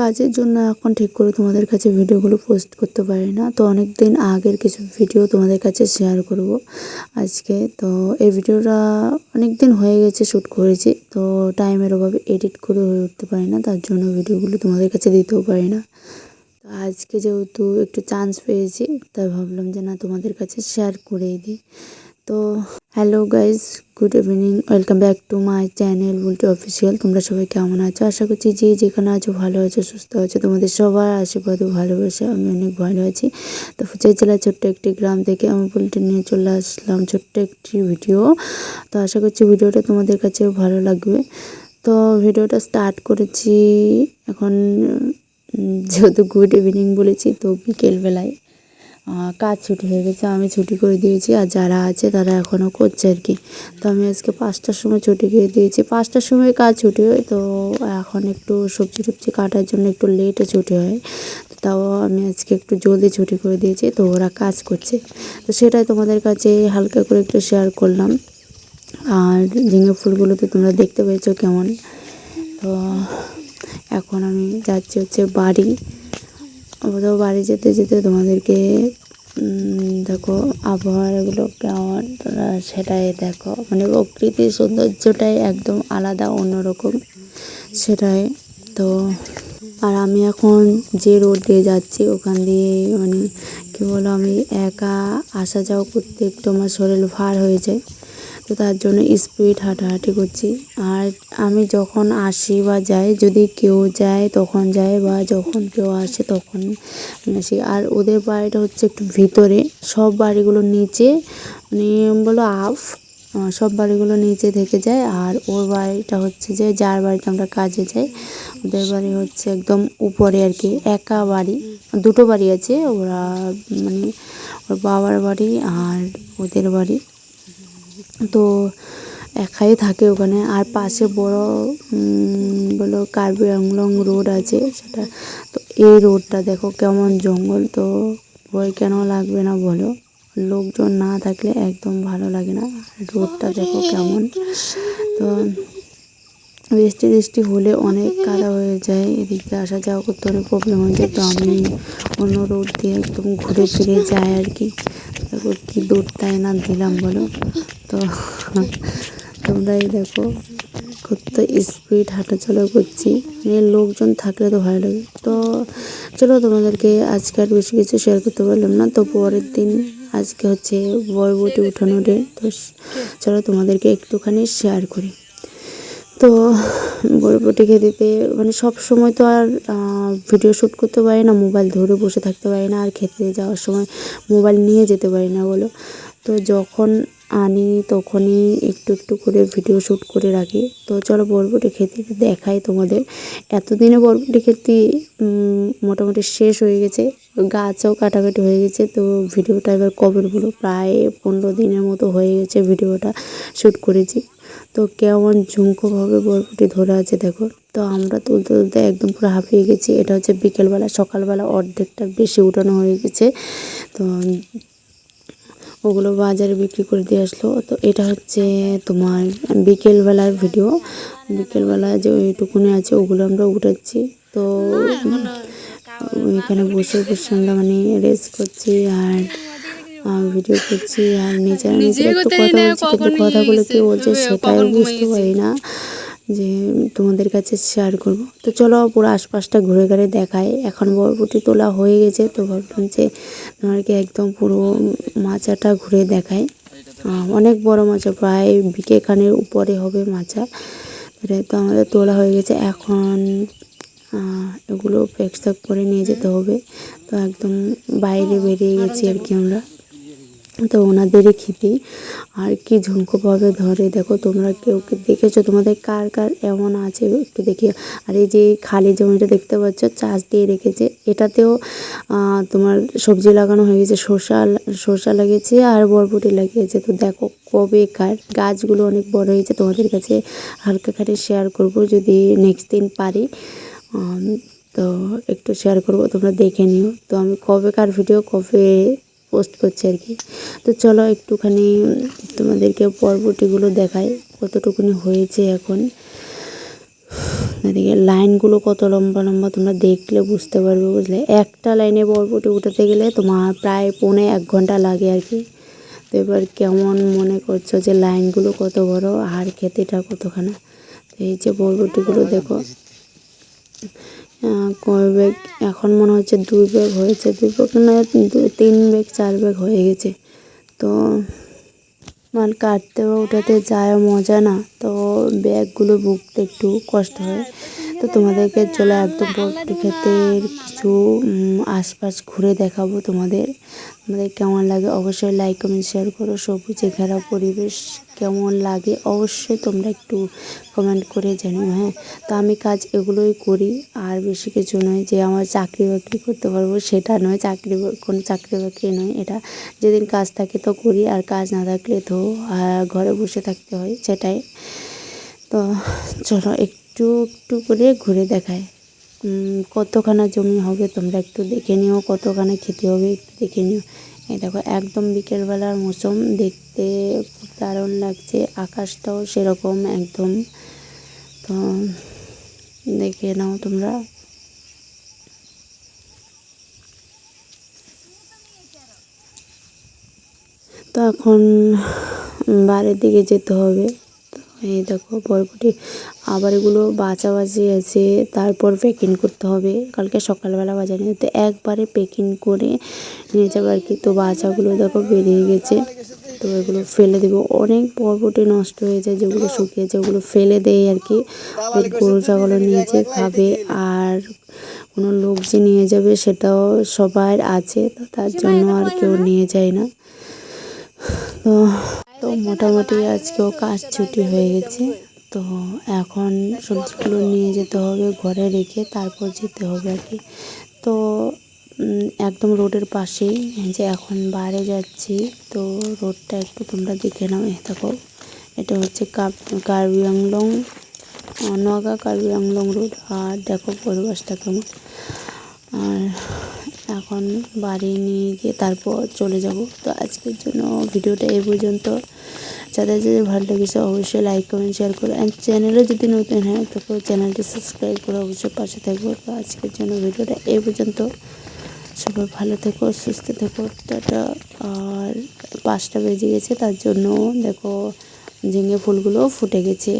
কাজের জন্য এখন ঠিক করে তোমাদের কাছে ভিডিওগুলো পোস্ট করতে পারি না। তো অনেক দিন আগের কিছু ভিডিও তোমাদের কাছে শেয়ার করব। আজকে তো এই ভিডিওটা অনেক দিন হয়ে গেছে শ্যুট করেছি, তো টাইমের অভাবে এডিট করে হয়ে উঠতে পারি না, তার জন্য ভিডিওগুলো তোমাদের কাছে দিতেও পারি না। তো আজকে যেহেতু একটু চান্স পেয়েছি, তাই ভাবলাম যে না তোমাদের কাছে শেয়ার করেই দিই। তো hello guys good evening welcome back to my channel Bulti official তোমরা সবাই কেমন আছো? আশা করছি যে যেখানে আছো, ভালো আছো, সুস্থ আছো। তোমাদের সবার আশীর্বাদ ভালোবাসা, আমি অনেক ভালো আছি। তো ফুচাই জেলার ছোট্ট একটি গ্রাম থেকে আমি বুলটি নিয়ে চলে আসলাম ছোট্ট একটি ভিডিও। তো আশা করছি ভিডিওটা তোমাদের কাছেও ভালো লাগবে। তো ভিডিওটা স্টার্ট করেছি এখন যেহেতু গুড ইভিনিং বলেছি, তো বিকেলবেলায়। কাজ ছুটি হয়ে গেছে, আমি ছুটি করে দিয়েছি আর যারা আছে তারা এখনও করছে আর কি। তো আমি আজকে পাঁচটার সময় ছুটি করে দিয়েছি। পাঁচটার সময় কাজ ছুটি হয়, তো এখন একটু সবজি টবজি কাটার জন্য একটু লেটে ছুটি হয়। তাও আমি আজকে একটু জলদি ছুটি করে দিয়েছি, তো ওরা কাজ করছে। তো সেটাই তোমাদের কাছে হালকা করে একটু শেয়ার করলাম। আর ঝিঙে ফুলগুলো তো তোমরা দেখতে পেয়েছ কেমন? তো এখন আমি যাচ্ছি হচ্ছে বাড়ি। তো বাড়ি যেতে যেতে তোমাদেরকে দেখো আবহাওয়াগুলো কেমন সেটাই দেখো। মানে প্রকৃতির সৌন্দর্যটাই একদম আলাদা, অন্যরকম সেটাই। তো আর আমি এখন যে রোড দিয়ে যাচ্ছি, ওখান দিয়ে মানে কী বলো আমি একা আসা যাওয়া করতে একটু আমার শরীর ভার হয়ে যায়। তো তার জন্য স্পিড হাঁটাহাঁটি করছি। আর আমি যখন আসি বা যাই, যদি কেউ যায়, তখন যায় বা যখন কেউ আসে তখন আসি। আর ওদের বাড়িটা হচ্ছে একটু ভিতরে, সব বাড়িগুলো নিচে মানে বলো আফ সব বাড়িগুলো নিচে থেকে যায়। আর ওর বাড়িটা হচ্ছে যে, যার বাড়িতে আমরা কাজে যাই, ওদের বাড়ি হচ্ছে একদম উপরে আর কি, একা বাড়ি। দুটো বাড়ি আছে, ওরা মানে ওর বাবার বাড়ি আর ওদের বাড়ি। তো একাই থাকে ওখানে। আর পাশে বড় বলো কার্বি আংলং রোড আছে সেটা। তো এই রোডটা দেখো কেমন জঙ্গল। তো ভয় কেন লাগবে না বলো? লোকজন না থাকলে একদম ভালো লাগে না। রোডটা দেখো কেমন। তো বৃষ্টি বৃষ্টি হলে অনেক কাদা হয়ে যায়। এদিকে আসা যাওয়া করতে অনেক প্রবলেম হয়ে যায় তো আমি অন্য রোড দিয়ে একদম ঘুরে ফিরে যাই আর কি। দেখো কি দুধটাই না দিলাম বলো? তো তোমরাই দেখো, কত স্পিড হাঁটাচলা করছি। মানে লোকজন থাকলে তো ভালো লাগে। তো চলো তোমাদেরকে আজকে আর বেশি কিছু শেয়ার করতে পারলাম না। তো পরের দিন আজকে হচ্ছে বরবটি উঠানো ডে তো চলো তোমাদেরকে একটুখানি শেয়ার করি। তো বরবটি খেতে মানে সব সময় তো আর ভিডিও শ্যুট করতে পারি না মোবাইল ধরে বসে থাকতে পারি না, আর খেতে যাওয়ার সময় মোবাইল নিয়ে যেতে পারি না বলো। তো যখন আনি তখনই একটু একটু করে ভিডিও শ্যুট করে রাখি। তো চলো বরবটি খেতে দেখাই তোমাদের। এতদিনে বরবটি খেতে মোটামুটি শেষ হয়ে গেছে, গাছও কাটাকাটি হয়ে গেছে। তো ভিডিওটা এবার কবের বলো? প্রায় পনেরো দিনের মতো হয়ে গেছে ভিডিওটা শ্যুট করেছি। তো কেমন ঝুমকোভাবে বরবটি ধরে আছে দেখো। তো আমরা তুলতে তুলতে একদম পুরো হাঁপিয়ে গেছি। এটা হচ্ছে বিকেলবেলা সকালবেলা অর্ধেকটা বেশি উঠানো হয়ে গেছে। তো ওগুলো বাজারে বিক্রি করে দিয়ে আসলো। তো এটা হচ্ছে তোমার বিকেলবেলার ভিডিও। বিকেলবেলা যে ওইটুকুনি আছে ওগুলো আমরা উঠাচ্ছি। তো এখানে বসে বসে আমরা মানে রেস্ট করছি আর ভিডিও করছি আর নিজেরা নিজের একটু কথা বলছি কিন্তু কথাগুলো কি বলছে সেটাই বুঝতে পারি না যে তোমাদের কাছে শেয়ার করব। তো চলো পুরো আশপাশটা ঘুরে ঘুরে দেখাই। এখন বরবটি তোলা হয়ে গেছে তো ভাবলাম যে তোমাকে একদম পুরো মাচাটা ঘুরে দেখাই। আহ, অনেক বড় মাচা প্রায় বিকেখানের উপরে হবে মাচা। এটা তো আমাদের তোলা হয়ে গেছে। এখন এগুলো প্যাকস্যাক করে নিয়ে যেতে হবে। তো একদম বাইরে বেরিয়ে গেছি আর কি আমরা। তো ওনাদেরই খেতে আর কি ঝুমকোভাবে ধরে, দেখো তোমরা কেউ দেখেছ? তোমাদের কার কার এমন আছে? একটু দেখি। আর এই যে খালি জমিটা দেখতে পাচ্ছ, চাষ দিয়ে রেখেছে। এটাতেও তোমার সবজি লাগানো হয়ে গেছে, শসা শসা লাগিয়েছে আর বরবটি লাগিয়েছে। তো দেখো কবে কার গাছগুলো অনেক বড় হয়েছে, তোমাদের কাছে হালকা খানি শেয়ার করব যদি নেক্সট দিন পারি। তো একটু শেয়ার করব, তোমরা দেখে নিও। তো আমি কবেকার ভিডিও কবে পোস্ট করছি আর কি। তো চলো একটুখানি তোমাদেরকে পর্বটিগুলো দেখাই, কতটুকুনি হয়েছে এখন। এদিকে লাইনগুলো কত লম্বা লম্বা তোমরা দেখলে বুঝতে পারবে বুঝলে। একটা লাইনে বরবটি উঠাতে গেলে তোমার প্রায় পৌনে এক ঘণ্টা লাগে আর কি। তো এবার কেমন মনে করছ যে লাইনগুলো কত বড়, আর খেতেটা কতখানা? এই যে বরবটিগুলো দেখো। এখন মনে হচ্ছে দুই ব্যাগ হয়েছে। দুই ব্যাগ না তিন ব্যাগ, চার ব্যাগ হয়ে গেছে। তো মাল কাটতে বা উঠাতে যায় মজা না। তো ব্যাগগুলো বুকতে একটু কষ্ট হয়। তো তোমাদেরকে চলে একদম বরবটি ক্ষেতের কিছু আশপাশ ঘুরে দেখাবো তোমাদের। তোমাদের কেমন লাগে অবশ্যই লাইক কমেন্ট শেয়ার করো। সবুজে ঘেরা পরিবেশ কেমন লাগে অবশ্যই তোমরা একটু কমেন্ট করে জানিও হ্যাঁ? তো আমি কাজ এগুলোই করি, আর বেশি কিছু নয় যে আমার চাকরি বাকরি করতে পারব সেটা নয়, চাকরি কোনো চাকরি বাকরি নয়, এটা যেদিন কাজ থাকে তো করি, আর কাজ না থাকলে তো ঘরে বসে থাকতে হয়, সেটাই। তো চলো একটু একটু করে ঘুরে দেখায়। কতখানা জমি হবে তোমরা একটু দেখে নিও, কতখানা খেতে হবে একটু দেখে নিও। এই দেখো, একদম বিকেলবেলার মৌসুম, দেখতে খুব দারুণ লাগছে, আকাশটাও সেরকম একদম। তো দেখে নাও তোমরা। তো এখন বাড়ির দিকে যেতে হবে। তো এই দেখো বরবটি আবার এগুলো বাছাবাছি আছে, তারপর প্যাকিং করতে হবে। কালকে সকালবেলা বাজারে তো একবারে প্যাকিং করে নিয়ে যাব আর কি। তো বাচ্চাগুলো দেখো বেরিয়ে গেছে। তো এগুলো ফেলে দেবো। অনেক বরবটি নষ্ট হয়ে যায় যেগুলো শুকিয়েছে ওগুলো ফেলে দেয় আর কি। গরু ছাগল নিয়ে যে খাবে। আর কোনো লোক যে নিয়ে যাবে সেটাও সবার আছে। তো তার জন্য আর কেউ নিয়ে যায় না। তো তো মোটামুটি আজকেও কাজ ছুটি হয়ে গেছে। তো এখন সবজিগুলো নিয়ে যেতে হবে, ঘরে রেখে তারপর যেতে হবে আর কি। তো একদম রোডের পাশেই যে এখন বাইরে যাচ্ছি, তো রোডটা একটু তোমরা দেখে নাও এই দেখো। এটা হচ্ছে কার্বি আংলং নগা কার্বি আংলং রোড, আর দেখো পরিবেশটা কেমন। আর এখন বাড়ি নিয়ে গিয়ে তারপর চলে যাব। তো আজকের জন্য ভিডিওটা এই পর্যন্ত। যাদের যদি ভালো লেগেছে অবশ্যই লাইক কমেন্ট শেয়ার করো। অ্যান্ড চ্যানেলে যদি নতুন হয় তো চ্যানেলটি সাবস্ক্রাইব করে অবশ্যই পাশে থাকব। তো আজকের জন্য ভিডিওটা এই পর্যন্ত। সবাই ভালো থেকো, সুস্থ থেকো। টাটা। আর পাঁচটা বেজে গেছে, তার জন্য দেখো ঝিঙে ফুলগুলো ফুটে গেছে।